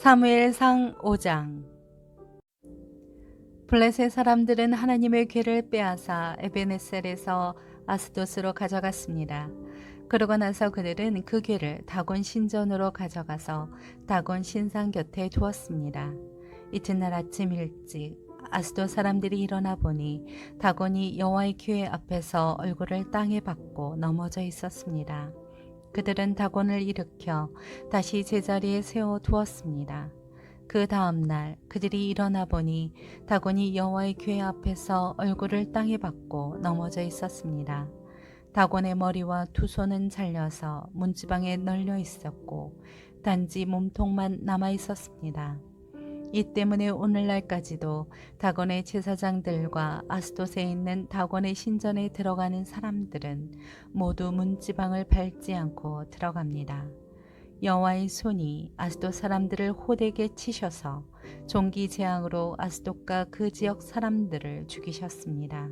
사무엘상 5장 블레셋 사람들은 하나님의 괴를 빼앗아 에베네셀에서 아스도스로 가져갔습니다. 그러고 나서 그들은 그 괴를 다곤 신전으로 가져가서 다곤 신상 곁에 두었습니다. 이튿날 아침 일찍 아스도 사람들이 일어나 보니 다곤이 여호와의 교회 앞에서 얼굴을 땅에 박고 넘어져 있었습니다. 그들은 다곤을 일으켜 다시 제자리에 세워 두었습니다. 그 다음 날 그들이 일어나 보니 다곤이 여호와의 교회 앞에서 얼굴을 땅에 박고 넘어져 있었습니다. 다곤의 머리와 두 손은 잘려서 문지방에 널려 있었고 단지 몸통만 남아 있었습니다. 이 때문에 오늘날까지도 다곤의 제사장들과 아스도스에 있는 다곤의 신전에 들어가는 사람들은 모두 문지방을 밟지 않고 들어갑니다. 여호와의 손이 아스도 사람들을 호되게 치셔서 종기 재앙으로 아스돗과 그 지역 사람들을 죽이셨습니다.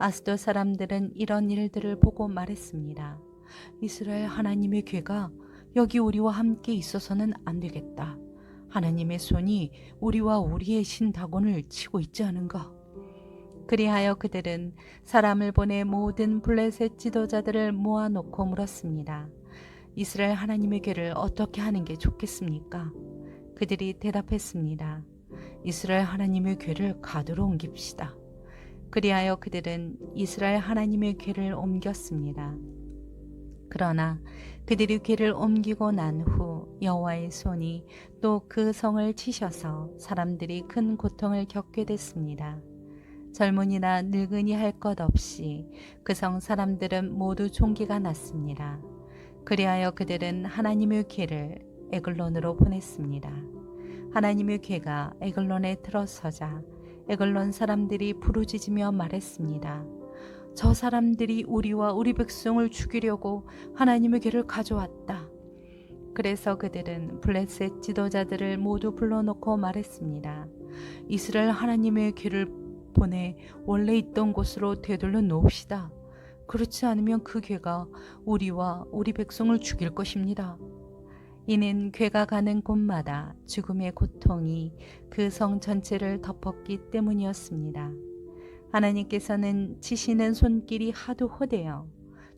아스도 사람들은 이런 일들을 보고 말했습니다. 이스라엘 하나님의 괴가 여기 우리와 함께 있어서는 안 되겠다. 하나님의 손이 우리와 우리의 신 다곤을 치고 있지 않은가? 그리하여 그들은 사람을 보내 모든 블레셋 지도자들을 모아놓고 물었습니다. 이스라엘 하나님의 괴를 어떻게 하는 게 좋겠습니까? 그들이 대답했습니다. 이스라엘 하나님의 괴를 가드로 옮깁시다. 그리하여 그들은 이스라엘 하나님의 괴를 옮겼습니다. 그러나 그들이 괴를 옮기고 난후 여호와의 손이 또 그 성을 치셔서 사람들이 큰 고통을 겪게 됐습니다. 젊은이나 늙은이 할 것 없이 그 성 사람들은 모두 총기가 났습니다. 그리하여 그들은 하나님의 괴를 에글론으로 보냈습니다. 하나님의 괴가 에글론에 들어서자 에글론 사람들이 부르짖으며 말했습니다. 저 사람들이 우리와 우리 백성을 죽이려고 하나님의 괴를 가져왔다. 그래서 그들은 블레셋 지도자들을 모두 불러놓고 말했습니다. 이스라엘 하나님의 괴를 보내 원래 있던 곳으로 되돌려 놓읍시다. 그렇지 않으면 그 괴가 우리와 우리 백성을 죽일 것입니다. 이는 괴가 가는 곳마다 죽음의 고통이 그 성 전체를 덮었기 때문이었습니다. 하나님께서는 치시는 손길이 하도 호되어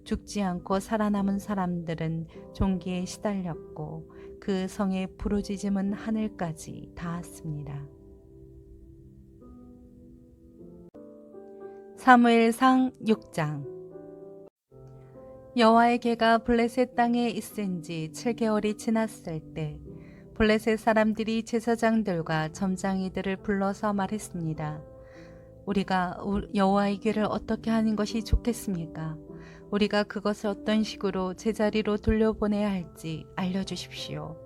죽지 않고 살아남은 사람들은 종기에 시달렸고 그 성의 부르짖음은 하늘까지 닿았습니다. 사무엘상 6장 여호와의 개가 블레셋 땅에 있은 지 7개월이 지났을 때 블레셋 사람들이 제사장들과 점장이들을 불러서 말했습니다. 우리가 여호와의 괴를 어떻게 하는 것이 좋겠습니까? 우리가 그것을 어떤 식으로 제자리로 돌려보내야 할지 알려주십시오.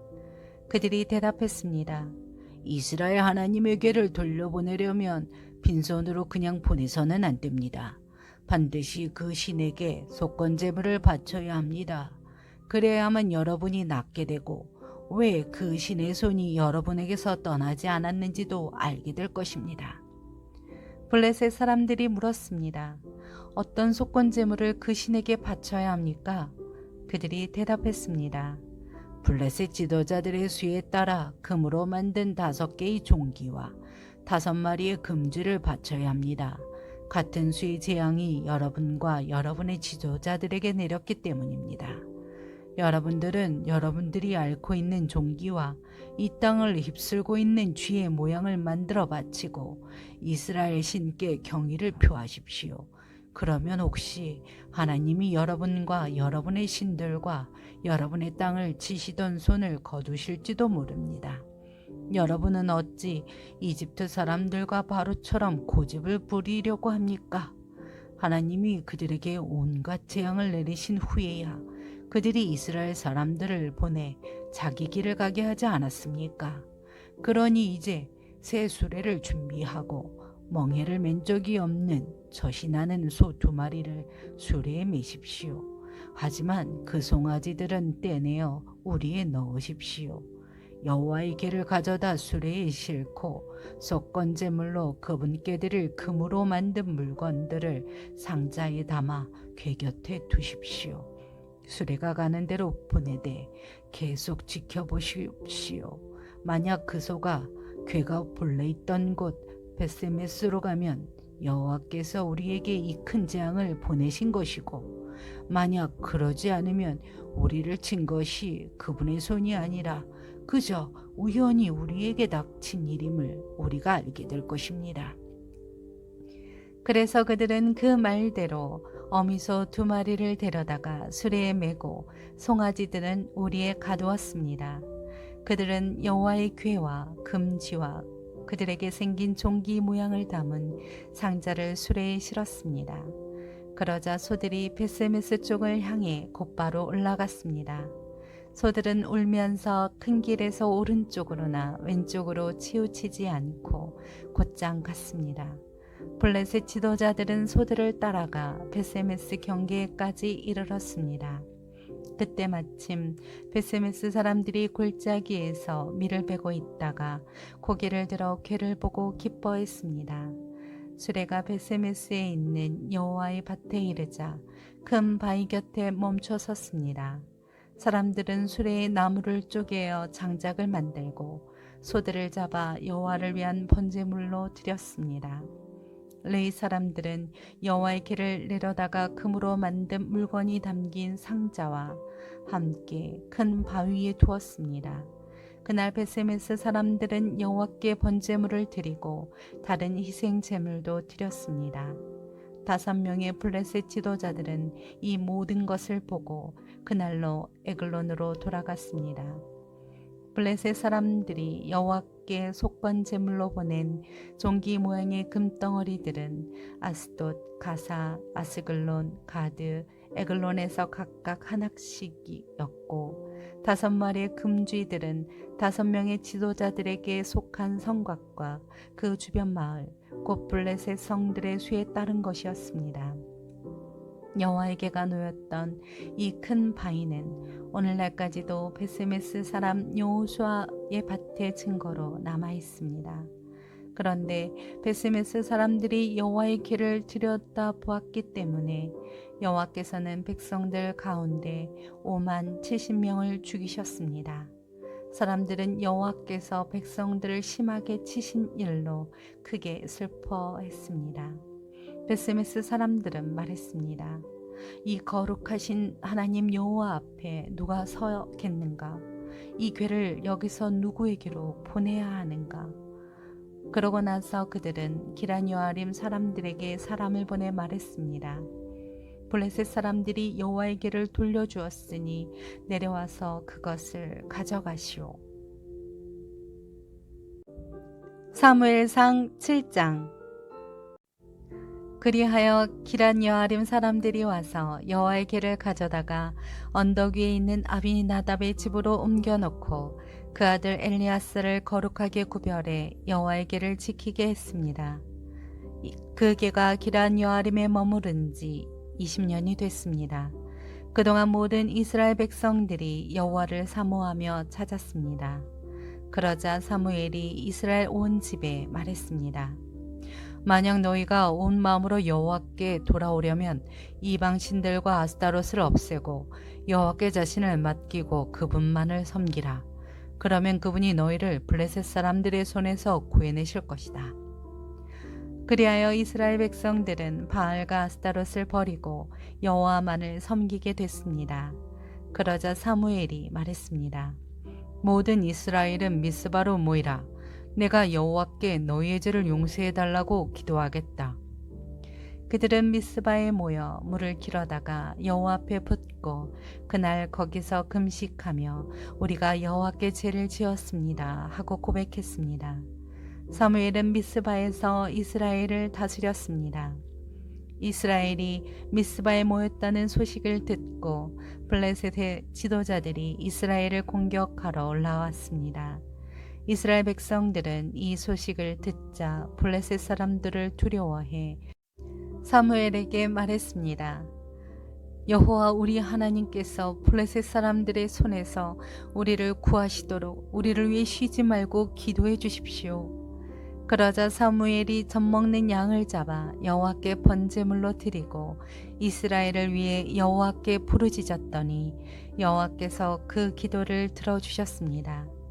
그들이 대답했습니다. 이스라엘 하나님의 괴를 돌려보내려면 빈손으로 그냥 보내서는 안 됩니다. 반드시 그 신에게 속건 제물을 바쳐야 합니다. 그래야만 여러분이 낫게 되고 왜 그 신의 손이 여러분에게서 떠나지 않았는지도 알게 될 것입니다. 블레셋 사람들이 물었습니다. 어떤 속건 제물을 그 신에게 바쳐야 합니까? 그들이 대답했습니다. 블레셋 지도자들의 수에 따라 금으로 만든 다섯 개의 종기와 다섯 마리의 금쥐를 바쳐야 합니다. 같은 수의 재앙이 여러분과 여러분의 지도자들에게 내렸기 때문입니다. 여러분들은 여러분들이 앓고 있는 종기와 이 땅을 휩쓸고 있는 쥐의 모양을 만들어 바치고 이스라엘 신께 경의를 표하십시오. 그러면 혹시 하나님이 여러분과 여러분의 신들과 여러분의 땅을 치시던 손을 거두실지도 모릅니다. 여러분은 어찌 이집트 사람들과 바로처럼 고집을 부리려고 합니까? 하나님이 그들에게 온갖 재앙을 내리신 후에야 그들이 이스라엘 사람들을 보내 자기 길을 가게 하지 않았습니까? 그러니 이제 새 수레를 준비하고 멍해를 맨 적이 없는 나는 소 두 마리를 수레에 매십시오. 하지만 그 송아지들은 떼내어 우리에 넣으십시오. 여호와의 개를 가져다 수레에 싣고 속건제물로 그분께 드릴 금으로 만든 물건들을 상자에 담아 궤 곁에 두십시오. 수레가 가는 대로 보내되 계속 지켜보십시오. 만약 그 소가 괴가 본래 있던 곳 베세메스로 가면 여호와께서 우리에게 이 큰 재앙을 보내신 것이고 만약 그러지 않으면 우리를 친 것이 그분의 손이 아니라 그저 우연히 우리에게 닥친 일임을 우리가 알게 될 것입니다. 그래서 그들은 그 말대로 어미소 두 마리를 데려다가 수레에 메고 송아지들은 우리에 가두었습니다. 그들은 여호와의 괴와 금지와 그들에게 생긴 종기 모양을 담은 상자를 수레에 실었습니다. 그러자 소들이 베세메스 쪽을 향해 곧바로 올라갔습니다. 소들은 울면서 큰 길에서 오른쪽으로나 왼쪽으로 치우치지 않고 곧장 갔습니다. 블레셋 지도자들은 소들을 따라가 베세메스 경계까지 이르렀습니다. 그때 마침 베세메스 사람들이 골짜기에서 밀을 베고 있다가 고개를 들어 괴를 보고 기뻐했습니다. 수레가 베세메스에 있는 여호와의 밭에 이르자 큰 바위 곁에 멈춰 섰습니다. 사람들은 수레에 나무를 쪼개어 장작을 만들고 소들을 잡아 여호와를 위한 번제물로 드렸습니다. 레이 사람들은 여호와의 길을 내려다가 금으로 만든 물건이 담긴 상자와 함께 큰 바위에 두었습니다. 그날 베세메스 사람들은 여호와께 번제물을 드리고 다른 희생 제물도 드렸습니다. 다섯 명의 블레셋 지도자들은 이 모든 것을 보고 그날로 에글론으로 돌아갔습니다. 블레셋 사람들이 여호와께 속건 제물로 보낸 종기 모양의 금덩어리들은 아스돗, 가사, 아스글론, 가드, 에글론에서 각각 하나씩이었고 다섯 마리의 금쥐들은 다섯 명의 지도자들에게 속한 성곽과 그 주변 마을 곧 블레셋 성들의 수에 따른 것이었습니다. 여호와에게가 놓였던 이 큰 바위는 오늘날까지도 베스메스 사람 여호수아의 밭의 증거로 남아 있습니다. 그런데 베스메스 사람들이 여호와의 길을 들여다 보았기 때문에 여호와께서는 백성들 가운데 5만 70명을 죽이셨습니다. 사람들은 여호와께서 백성들을 심하게 치신 일로 크게 슬퍼했습니다. 베스메스 사람들은 말했습니다. 이 거룩하신 하나님 여호와 앞에 누가 서겠는가? 이 괴를 여기서 누구에게로 보내야 하는가? 그러고 나서 그들은 기란 여아림 사람들에게 사람을 보내 말했습니다. 블레셋 사람들이 여호와의 길을 돌려주었으니 내려와서 그것을 가져가시오. 사무엘상 7장 그리하여 기란 여아림 사람들이 와서 여호와의 길을 가져다가 언덕 위에 있는 아비나답의 집으로 옮겨놓고 그 아들 엘리아스를 거룩하게 구별해 여호와의 길을 지키게 했습니다. 그 개가 기란 여아림에 머무른 지 20년이 됐습니다. 그동안 모든 이스라엘 백성들이 여호와를 사모하며 찾았습니다. 그러자 사무엘이 이스라엘 온 집에 말했습니다. 만약 너희가 온 마음으로 여호와께 돌아오려면 이방 신들과 아스타롯을 없애고 여호와께 자신을 맡기고 그분만을 섬기라. 그러면 그분이 너희를 블레셋 사람들의 손에서 구해내실 것이다. 그리하여 이스라엘 백성들은 바알과 아스타롯을 버리고 여호와만을 섬기게 됐습니다. 그러자 사무엘이 말했습니다. 모든 이스라엘은 미스바로 모이라. 내가 여호와께 너희의 죄를 용서해 달라고 기도하겠다. 그들은 미스바에 모여 물을 길어다가 여호와 앞에 붓고 그날 거기서 금식하며 우리가 여호와께 죄를 지었습니다 하고 고백했습니다. 사무엘은 미스바에서 이스라엘을 다스렸습니다. 이스라엘이 미스바에 모였다는 소식을 듣고 블레셋의 지도자들이 이스라엘을 공격하러 올라왔습니다. 이스라엘 백성들은 이 소식을 듣자 블레셋 사람들을 두려워해 사무엘에게 말했습니다. 여호와 우리 하나님께서 블레셋 사람들의 손에서 우리를 구하시도록 우리를 위해 쉬지 말고 기도해 주십시오. 그러자 사무엘이 젖 먹는 양을 잡아 여호와께 번제물로 드리고 이스라엘을 위해 여호와께 부르짖었더니 여호와께서 그 기도를 들어주셨습니다.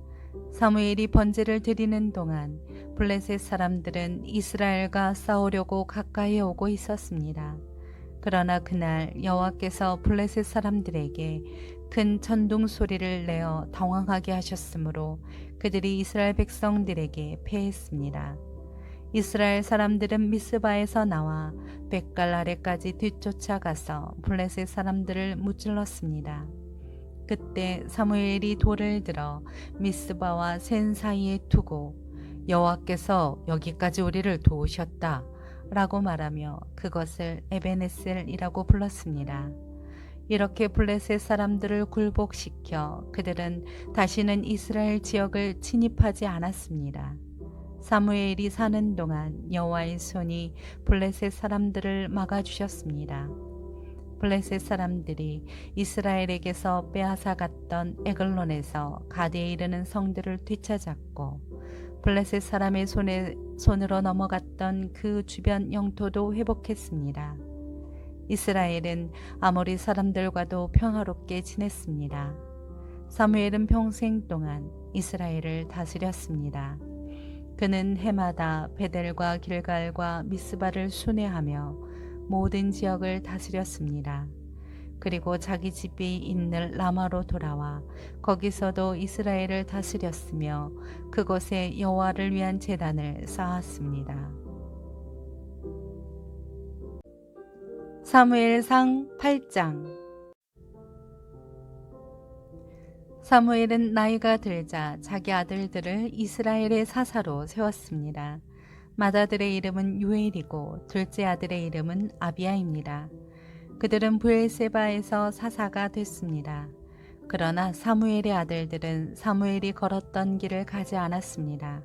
사무엘이 번제를 드리는 동안 블레셋 사람들은 이스라엘과 싸우려고 가까이 오고 있었습니다. 그러나 그날 여호와께서 블레셋 사람들에게 큰 천둥 소리를 내어 당황하게 하셨으므로 그들이 이스라엘 백성들에게 패했습니다. 이스라엘 사람들은 미스바에서 나와 백갈 아래까지 뒤쫓아가서 블레셋 사람들을 무찔렀습니다. 그때 사무엘이 돌을 들어 미스바와 센 사이에 두고 여호와께서 여기까지 우리를 도우셨다 라고 말하며 그것을 에베네셀이라고 불렀습니다. 이렇게 블레셋 사람들을 굴복시켜 그들은 다시는 이스라엘 지역을 침입하지 않았습니다. 사무엘이 사는 동안 여호와의 손이 블레셋 사람들을 막아주셨습니다. 블레셋 사람들이 이스라엘에게서 빼앗아 갔던 에글론에서 가데에 이르는 성들을 되찾았고 블레셋 사람의 손에 손으로 넘어갔던 그 주변 영토도 회복했습니다. 이스라엘은 아모리 사람들과도 평화롭게 지냈습니다. 사무엘은 평생 동안 이스라엘을 다스렸습니다. 그는 해마다 베델과 길갈과 미스바를 순회하며 모든 지역을 다스렸습니다. 그리고 자기 집이 있는 라마로 돌아와 거기서도 이스라엘을 다스렸으며 그곳에 여호와를 위한 제단을 쌓았습니다. 사무엘상 8장 사무엘은 나이가 들자 자기 아들들을 이스라엘의 사사로 세웠습니다. 맏아들의 이름은 유엘이고 둘째 아들의 이름은 아비야입니다. 그들은 부엘세바에서 사사가 됐습니다. 그러나 사무엘의 아들들은 사무엘이 걸었던 길을 가지 않았습니다.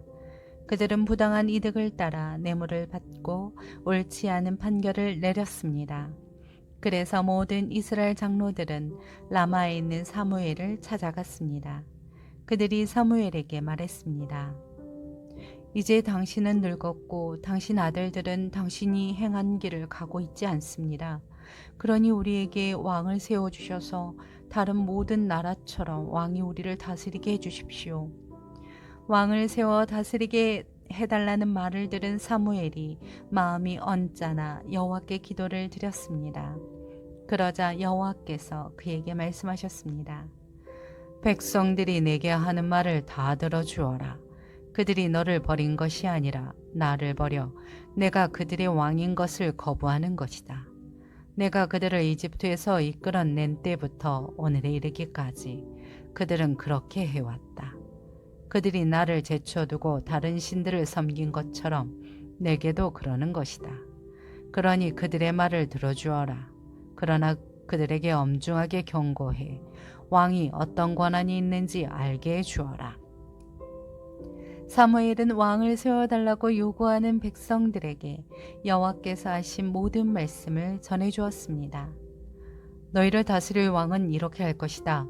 그들은 부당한 이득을 따라 뇌물을 받고 옳지 않은 판결을 내렸습니다. 그래서 모든 이스라엘 장로들은 라마에 있는 사무엘을 찾아갔습니다. 그들이 사무엘에게 말했습니다. 이제 당신은 늙었고 당신 아들들은 당신이 행한 길을 가고 있지 않습니다. 그러니 우리에게 왕을 세워 주셔서 다른 모든 나라처럼 왕이 우리를 다스리게 해 주십시오. 왕을 세워 다스리게 해달라는 말을 들은 사무엘이 마음이 언짢아 여호와께 기도를 드렸습니다. 그러자 여호와께서 그에게 말씀하셨습니다. 백성들이 내게 하는 말을 다 들어주어라. 그들이 너를 버린 것이 아니라 나를 버려 내가 그들의 왕인 것을 거부하는 것이다. 내가 그들을 이집트에서 이끌어낸 때부터 오늘에 이르기까지 그들은 그렇게 해왔다. 그들이 나를 제쳐두고 다른 신들을 섬긴 것처럼 내게도 그러는 것이다. 그러니 그들의 말을 들어주어라. 그러나 그들에게 엄중하게 경고해 왕이 어떤 권한이 있는지 알게 해 주어라. 사무엘은 왕을 세워달라고 요구하는 백성들에게 여호와께서 하신 모든 말씀을 전해 주었습니다. 너희를 다스릴 왕은 이렇게 할 것이다.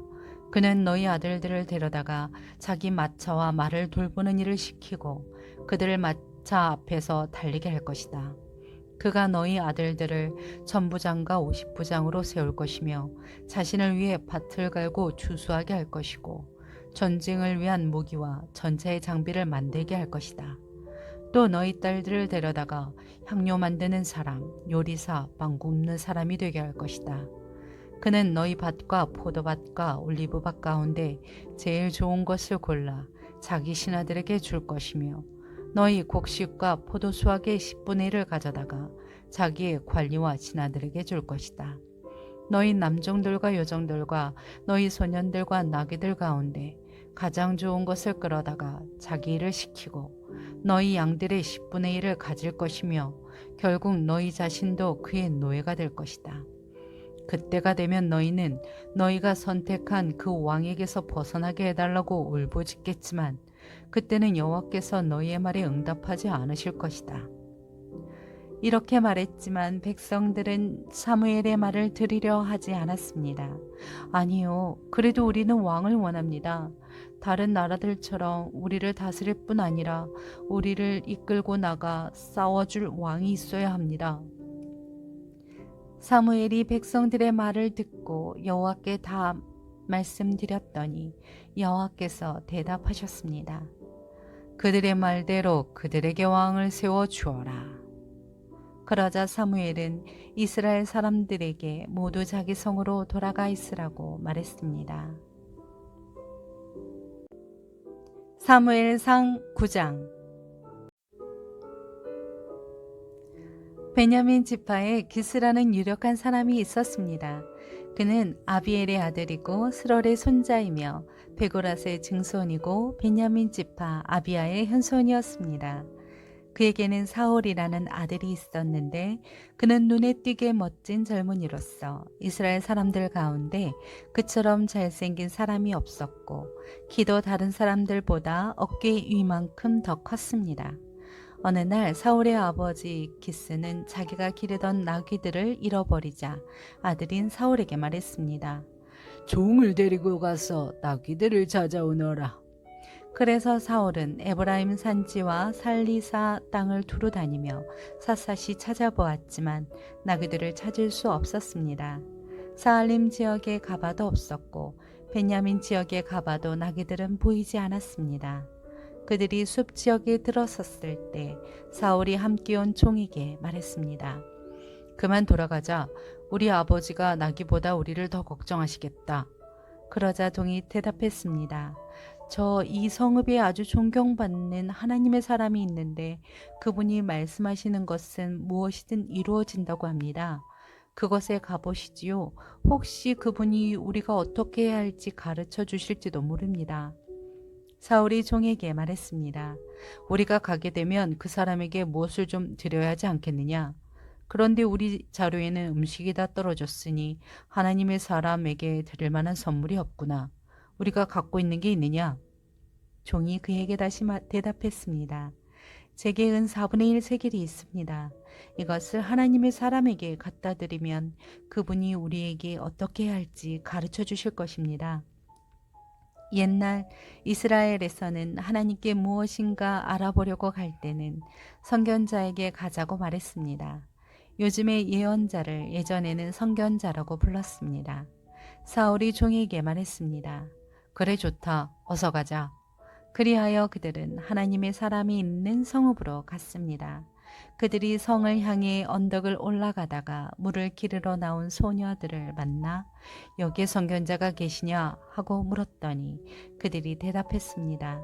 그는 너희 아들들을 데려다가 자기 마차와 말을 돌보는 일을 시키고 그들을 마차 앞에서 달리게 할 것이다. 그가 너희 아들들을 전부장과 오십부장으로 세울 것이며 자신을 위해 밭을 갈고 주수하게 할 것이고 전쟁을 위한 무기와 전차의 장비를 만들게 할 것이다. 또 너희 딸들을 데려다가 향료 만드는 사람, 요리사, 빵 굽는 사람이 되게 할 것이다. 그는 너희 밭과 포도밭과 올리브밭 가운데 제일 좋은 것을 골라 자기 신하들에게 줄 것이며 너희 곡식과 포도수확의 10분의 1을 가져다가 자기의 관리와 신하들에게 줄 것이다. 너희 남종들과 여종들과 너희 소년들과 나귀들 가운데 가장 좋은 것을 끌어다가 자기 일을 시키고 너희 양들의 10분의 1을 가질 것이며 결국 너희 자신도 그의 노예가 될 것이다. 그때가 되면 너희는 너희가 선택한 그 왕에게서 벗어나게 해달라고 울부짖겠지만 그때는 여호와께서 너희의 말에 응답하지 않으실 것이다. 이렇게 말했지만 백성들은 사무엘의 말을 들으려 하지 않았습니다. 아니요, 그래도 우리는 왕을 원합니다. 다른 나라들처럼 우리를 다스릴 뿐 아니라 우리를 이끌고 나가 싸워줄 왕이 있어야 합니다. 사무엘이 백성들의 말을 듣고 여호와께 다 말씀드렸더니 여호와께서 대답하셨습니다. 그들의 말대로 그들에게 왕을 세워 주어라. 그러자 사무엘은 이스라엘 사람들에게 모두 자기 성으로 돌아가 있으라고 말했습니다. 사무엘상 9장 베냐민 지파에 기스라는 유력한 사람이 있었습니다. 그는 아비엘의 아들이고 스럴의 손자이며 베고라스의 증손이고 베냐민 지파 아비아의 현손이었습니다. 그에게는 사울이라는 아들이 있었는데 그는 눈에 띄게 멋진 젊은이로서 이스라엘 사람들 가운데 그처럼 잘생긴 사람이 없었고 키도 다른 사람들보다 어깨 위만큼 더 컸습니다. 어느 날 사울의 아버지 기스는 자기가 기르던 나귀들을 잃어버리자 아들인 사울에게 말했습니다. 종을 데리고 가서 나귀들을 찾아오너라. 그래서 사울은 에브라임 산지와 살리사 땅을 두루 다니며 샅샅이 찾아보았지만 나귀들을 찾을 수 없었습니다. 사알림 지역에 가봐도 없었고 베냐민 지역에 가봐도 나귀들은 보이지 않았습니다. 그들이 숲 지역에 들어섰을 때 사울이 함께 온 종에게 말했습니다. 그만 돌아가자. 우리 아버지가 나귀보다 우리를 더 걱정하시겠다. 그러자 종이 대답했습니다. 저 이 성읍에 아주 존경받는 하나님의 사람이 있는데 그분이 말씀하시는 것은 무엇이든 이루어진다고 합니다. 그것에 가보시지요. 혹시 그분이 우리가 어떻게 해야 할지 가르쳐 주실지도 모릅니다. 사울이 종에게 말했습니다. 우리가 가게 되면 그 사람에게 무엇을 좀 드려야 하지 않겠느냐? 그런데 우리 자료에는 음식이 다 떨어졌으니 하나님의 사람에게 드릴 만한 선물이 없구나. 우리가 갖고 있는 게 있느냐? 종이 그에게 다시 마- 대답했습니다. 제게 은 4분의 1 세겔이 있습니다. 이것을 하나님의 사람에게 갖다 드리면 그분이 우리에게 어떻게 할지 가르쳐 주실 것입니다. 옛날 이스라엘에서는 하나님께 무엇인가 알아보려고 갈 때는 선견자에게 가자고 말했습니다. 요즘의 예언자를 예전에는 선견자라고 불렀습니다. 사울이 종에게 말했습니다. 그래 좋다. 어서 가자. 그리하여 그들은 하나님의 사람이 있는 성읍으로 갔습니다. 그들이 성을 향해 언덕을 올라가다가 물을 기르러 나온 소녀들을 만나 여기에 선견자가 계시냐 하고 물었더니 그들이 대답했습니다.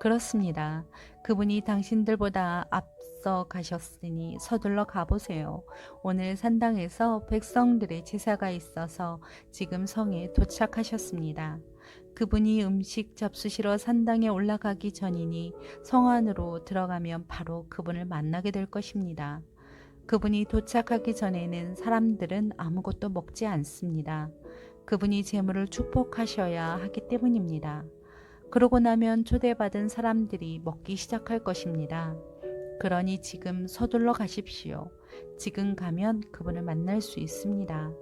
그렇습니다. 그분이 당신들보다 앞서 가셨으니 서둘러 가보세요. 오늘 산당에서 백성들의 제사가 있어서 지금 성에 도착하셨습니다. 그분이 음식 잡수시러 산당에 올라가기 전이니 성 안으로 들어가면 바로 그분을 만나게 될 것입니다. 그분이 도착하기 전에는 사람들은 아무것도 먹지 않습니다. 그분이 재물을 축복하셔야 하기 때문입니다. 그러고 나면 초대받은 사람들이 먹기 시작할 것입니다. 그러니 지금 서둘러 가십시오. 지금 가면 그분을 만날 수 있습니다.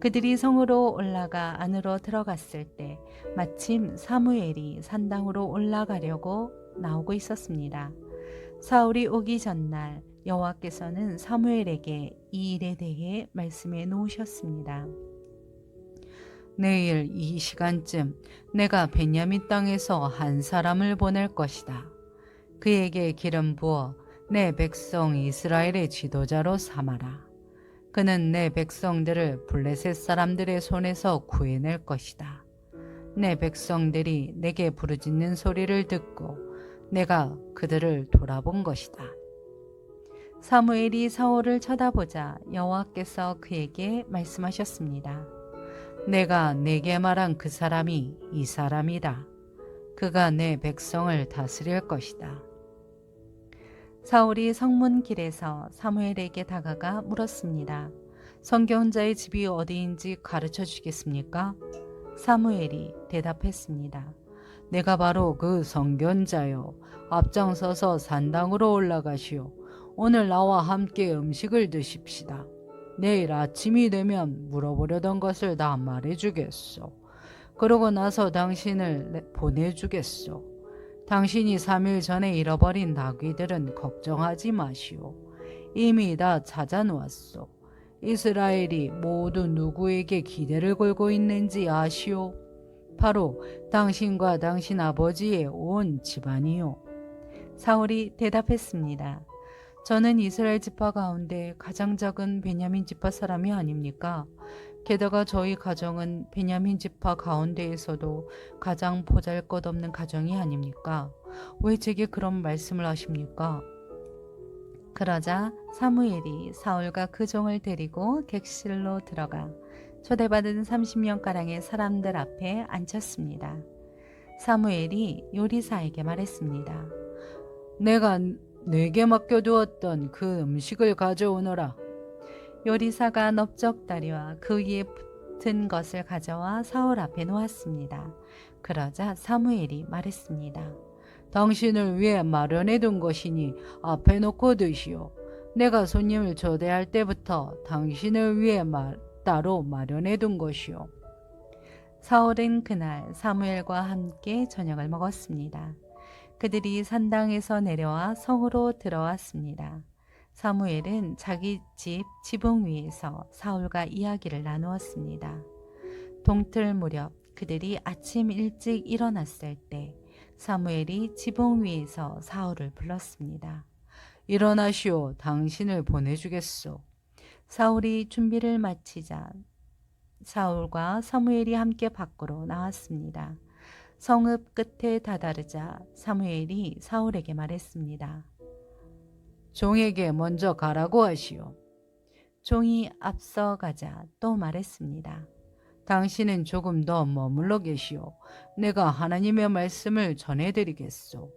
그들이 성으로 올라가 안으로 들어갔을 때 마침 사무엘이 산당으로 올라가려고 나오고 있었습니다. 사울이 오기 전날 여호와께서는 사무엘에게 이 일에 대해 말씀해 놓으셨습니다. 내일 이 시간쯤 내가 베냐민 땅에서 한 사람을 보낼 것이다. 그에게 기름 부어 내 백성 이스라엘의 지도자로 삼아라. 그는 내 백성들을 블레셋 사람들의 손에서 구해낼 것이다. 내 백성들이 내게 부르짖는 소리를 듣고 내가 그들을 돌아본 것이다. 사무엘이 사울을 쳐다보자 여호와께서 그에게 말씀하셨습니다. 내가 내게 말한 그 사람이 이 사람이다. 그가 내 백성을 다스릴 것이다. 사울이 성문 길에서 사무엘에게 다가가 물었습니다. 성경자의 집이 어디인지 가르쳐 주겠습니까? 사무엘이 대답했습니다. 내가 바로 그 성견자요. 앞장서서 산당으로 올라가시오. 오늘 나와 함께 음식을 드십시다. 내일 아침이 되면 물어보려던 것을 다 말해주겠소. 그러고 나서 당신을 내- 보내주겠소. 당신이 3일 전에 잃어버린 나귀들은 걱정하지 마시오. 이미 다 찾아놓았소. 이스라엘이 모두 누구에게 기대를 걸고 있는지 아시오? 바로 당신과 당신 아버지의 온 집안이요. 사울이 대답했습니다. 저는 이스라엘 지파 가운데 가장 작은 베냐민 지파 사람이 아닙니까? 게다가 저희 가정은 베냐민 지파 가운데에서도 가장 보잘것없는 가정이 아닙니까? 왜 제게 그런 말씀을 하십니까? 그러자 사무엘이 사울과 그 종을 데리고 객실로 들어가 초대받은 30명가량의 사람들 앞에 앉혔습니다. 사무엘이 요리사에게 말했습니다. 내가 내게 맡겨두었던 그 음식을 가져오너라. 요리사가 넓적다리와 그 위에 붙은 것을 가져와 사울 앞에 놓았습니다. 그러자 사무엘이 말했습니다. 당신을 위해 마련해 둔 것이니 앞에 놓고 드시오. 내가 손님을 초대할 때부터 당신을 위해 마, 따로 마련해 둔 것이오. 사울은 그날 사무엘과 함께 저녁을 먹었습니다. 그들이 산당에서 내려와 성으로 들어왔습니다. 사무엘은 자기 집 지붕 위에서 사울과 이야기를 나누었습니다. 동틀 무렵 그들이 아침 일찍 일어났을 때 사무엘이 지붕 위에서 사울을 불렀습니다. 일어나시오. 당신을 보내주겠소. 사울이 준비를 마치자 사울과 사무엘이 함께 밖으로 나왔습니다. 성읍 끝에 다다르자 사무엘이 사울에게 말했습니다. 종에게 먼저 가라고 하시오. 종이 앞서 가자 또 말했습니다. 당신은 조금 더 머물러 계시오. 내가 하나님의 말씀을 전해드리겠소.